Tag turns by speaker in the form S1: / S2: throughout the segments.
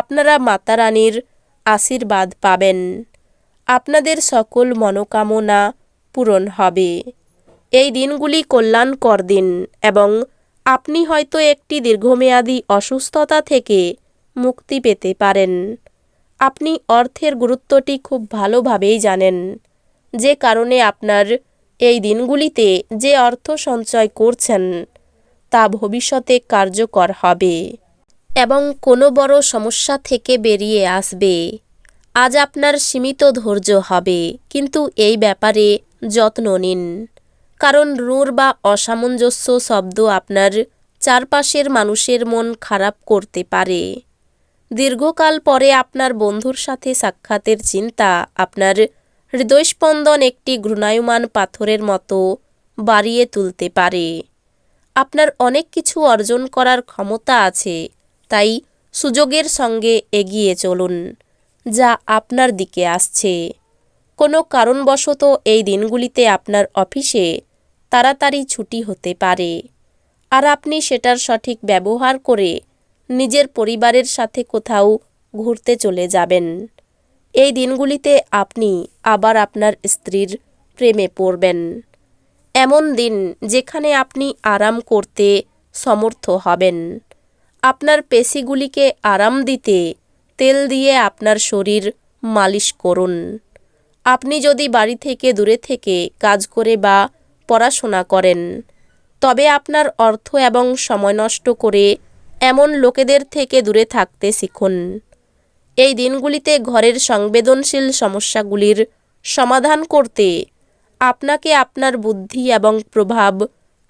S1: আপনারা মাতা আশীর্বাদ পাবেন আপনাদের সকল মনোকামনা পূরণ হবে এই দিনগুলি কল্যাণকর দিন এবং আপনি হয়তো একটি দীর্ঘমেয়াদী অসুস্থতা থেকে মুক্তি পেতে পারেন আপনি অর্থের গুরুত্বটি খুব ভালোভাবেই জানেন যে কারণে আপনার এই দিনগুলিতে যে অর্থ সঞ্চয় করছেন তা ভবিষ্যতে কার্যকর হবে এবং কোনো বড় সমস্যা থেকে বেরিয়ে আসবে আজ আপনার সীমিত ধৈর্য হবে কিন্তু এই ব্যাপারে যত্ন নিন কারণ রূঢ় বা অসামঞ্জস্য শব্দ আপনার চারপাশের মানুষের মন খারাপ করতে পারে দীর্ঘকাল পরে আপনার বন্ধুর সাথে সাক্ষাতের চিন্তা আপনার হৃদয়স্পন্দন একটি ঘৃণায়মান পাথরের মতো বাড়িয়ে তুলতে পারে আপনার অনেক কিছু অর্জন করার ক্ষমতা আছে তাই সুযোগের সঙ্গে এগিয়ে চলুন যা আপনার দিকে আসছে কোনো কারণবশত এই দিনগুলিতে আপনার অফিসে তাড়াতাড়ি ছুটি হতে পারে আর আপনি সেটার সঠিক ব্যবহার করে নিজের পরিবারের সাথে কোথাও ঘুরতে চলে যাবেন এই দিনগুলিতে আপনি আবার আপনার স্ত্রীর প্রেমে পড়বেন এমন দিন যেখানে আপনি আরাম করতে সমর্থ হবেন আপনার পেশিগুলিকে আরাম দিতে তেল দিয়ে আপনার শরীর মালিশ করুন আপনি যদি বাড়ি থেকে দূরে থেকে কাজ করে বা পড়াশোনা করেন তবে আপনার অর্থ এবং সময় নষ্ট করে এমন লোকেদের থেকে দূরে থাকতে শিখুন এই দিনগুলিতে ঘরের সংবেদনশীল সমস্যাগুলির সমাধান করতে আপনাকে আপনার বুদ্ধি এবং প্রভাব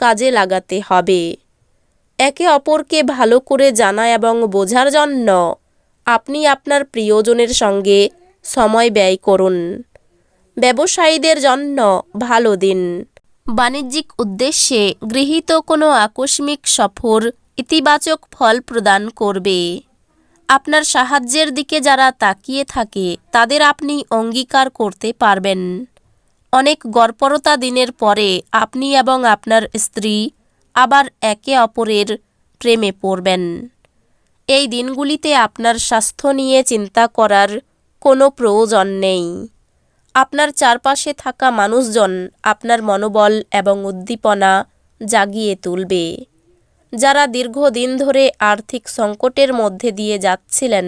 S1: কাজে লাগাতে হবে একে অপরকে ভালো করে জানা এবং বোঝার জন্য আপনি আপনার প্রিয়জনের সঙ্গে সময় ব্যয় করুন ব্যবসায়ীদের জন্য ভালো দিন বাণিজ্যিক উদ্দেশ্যে গৃহীত কোনো আকস্মিক সফর ইতিবাচক ফল প্রদান করবে আপনার সাহায্যের দিকে যারা তাকিয়ে থাকে তাদের আপনি অঙ্গীকার করতে পারবেন অনেক গর্পরতা দিনের পরে আপনি এবং আপনার স্ত্রী আবার একে অপরের প্রেমে পড়বেন এই দিনগুলিতে আপনার স্বাস্থ্য নিয়ে চিন্তা করার কোনো প্রয়োজন নেই আপনার চারপাশে থাকা মানুষজন আপনার মনোবল এবং উদ্দীপনা জাগিয়ে তুলবে যারা দীর্ঘদিন ধরে আর্থিক সংকটের মধ্যে দিয়ে যাচ্ছিলেন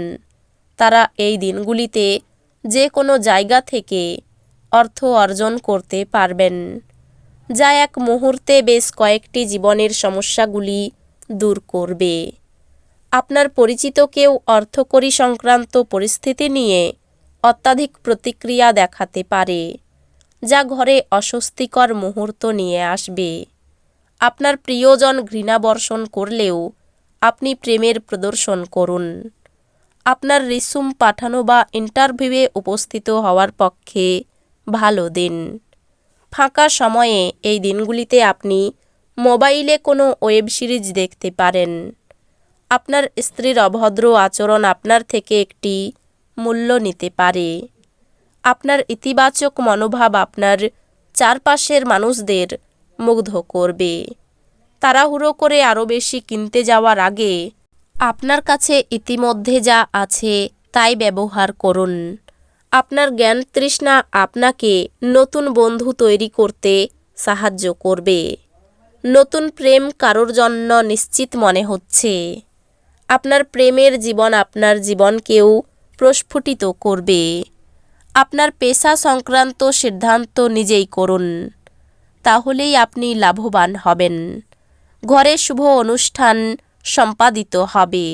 S1: তারা এই দিনগুলিতে যে কোনো জায়গা থেকে অর্থ অর্জন করতে পারবেন যা এক মুহূর্তে বেশ কয়েকটি জীবনের সমস্যাগুলি দূর করবে আপনার পরিচিত কেউ অর্থকরী সংক্রান্ত পরিস্থিতি নিয়ে অত্যাধিক প্রতিক্রিয়া দেখাতে পারে যা ঘরে অস্বস্তিকর মুহূর্ত নিয়ে আসবে আপনার প্রিয়জন ঘৃণাবর্ষণ করলেও আপনি প্রেমের প্রদর্শন করুন আপনার রিসুম পাঠানো বা ইন্টারভিউয়ে উপস্থিত হওয়ার পক্ষে ভালো দিন ফাঁকা সময়ে এই দিনগুলিতে আপনি মোবাইলে কোনো ওয়েব সিরিজ দেখতে পারেন আপনার স্ত্রীর অভদ্র আচরণ আপনার থেকে একটি মূল্য নিতে পারে আপনার ইতিবাচক মনোভাব আপনার চারপাশের মানুষদের মুগ্ধ করবে তাড়াহুড়ো করে আরও বেশি কিনতে যাওয়ার আগে আপনার কাছে ইতিমধ্যে যা আছে তাই ব্যবহার করুন আপনার জ্ঞান তৃষ্ণা আপনাকে নতুন বন্ধু তৈরি করতে সাহায্য করবে নতুন প্রেম কারোর জন্য নিশ্চিত মনে হচ্ছে আপনার প্রেমের জীবন আপনার জীবনকেও প্রস্ফুটিত করবে আপনার পেশা সংক্রান্ত সিদ্ধান্ত নিজেই করুন তাহলেই আপনি লাভবান হবেন ঘরে শুভ অনুষ্ঠান সম্পাদিত হবে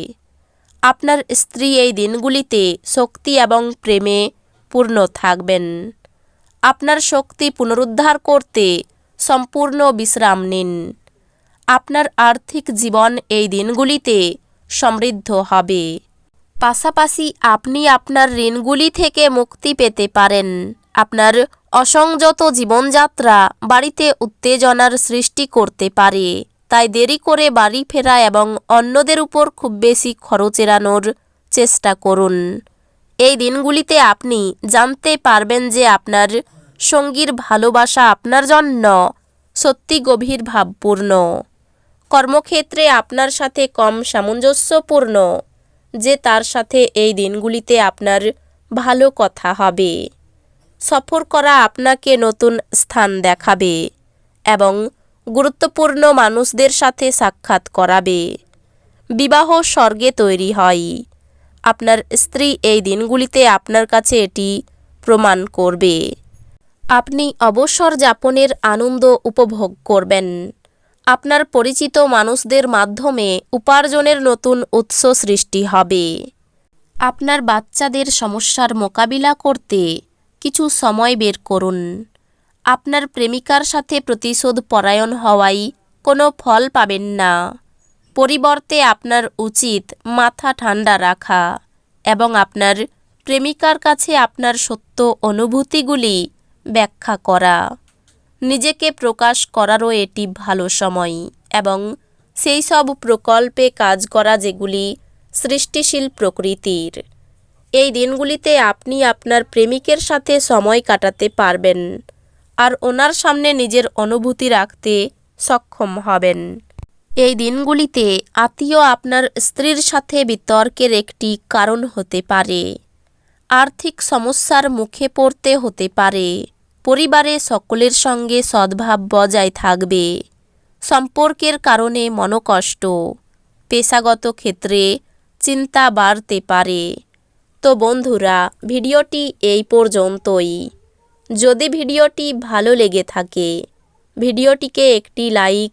S1: আপনার স্ত্রী এই দিনগুলিতে শক্তি এবং প্রেমে পরিপূর্ণ থাকবেন আপনার শক্তি পুনরুদ্ধার করতে সম্পূর্ণ বিশ্রাম নিন আপনার আর্থিক জীবন এই দিনগুলিতে সমৃদ্ধ হবে পাশাপাশি আপনি আপনার ঋণগুলি থেকে মুক্তি পেতে পারেন আপনার অসংযত জীবনযাত্রা বাড়িতে উত্তেজনার সৃষ্টি করতে পারে তাই দেরি করে বাড়ি ফেরা এবং অন্যদের উপর খুব বেশি খরচ এড়ানোর চেষ্টা করুন এই দিনগুলিতে আপনি জানতে পারবেন যে আপনার সঙ্গীর ভালোবাসা আপনার জন্য সত্যি গভীর ভাবপূর্ণ কর্মক্ষেত্রে আপনার সাথে কম সামঞ্জস্যপূর্ণ যে তার সাথে এই দিনগুলিতে আপনার ভালো কথা হবে সফর করা আপনাকে নতুন স্থান দেখাবে এবং গুরুত্বপূর্ণ মানুষদের সাথে সাক্ষাৎ করাবে বিবাহ স্বর্গে তৈরি হয় আপনার স্ত্রী এই দিনগুলিতে আপনার কাছে এটি প্রমাণ করবে আপনি অবসর যাপনের আনন্দ উপভোগ করবেন আপনার পরিচিত মানুষদের মাধ্যমে উপার্জনের নতুন উৎস সৃষ্টি হবে আপনার বাচ্চাদের সমস্যার মোকাবিলা করতে কিছু সময় বের করুন আপনার প্রেমিকার সাথে প্রতিশোধ পরায়ণ হওয়াই কোনো ফল পাবেন না পরিবর্তে আপনার উচিত মাথা ঠান্ডা রাখা এবং আপনার প্রেমিকার কাছে আপনার সত্য অনুভূতিগুলি ব্যাখ্যা করা নিজেকে প্রকাশ করারও এটি ভালো সময় এবং সেই সব প্রকল্পে কাজ করা যেগুলি সৃষ্টিশীল প্রকৃতির এই দিনগুলিতে আপনি আপনার প্রেমিকের সাথে সময় কাটাতে পারবেন আর ওনার সামনে নিজের অনুভূতি রাখতে সক্ষম হবেন এই দিনগুলিতে আত্মীয় আপনার স্ত্রীর সাথে বিতর্কের একটি কারণ হতে পারে আর্থিক সমস্যার মুখে পড়তে হতে পারে পরিবারে সকলের সঙ্গে সদ্ভাব বজায় থাকবে সম্পর্কের কারণে মনকষ্ট পেশাগত ক্ষেত্রে চিন্তা বাড়তে পারে তো বন্ধুরা ভিডিওটি এই পর্যন্তই যদি ভিডিওটি ভালো লেগে থাকে ভিডিওটিকে একটি লাইক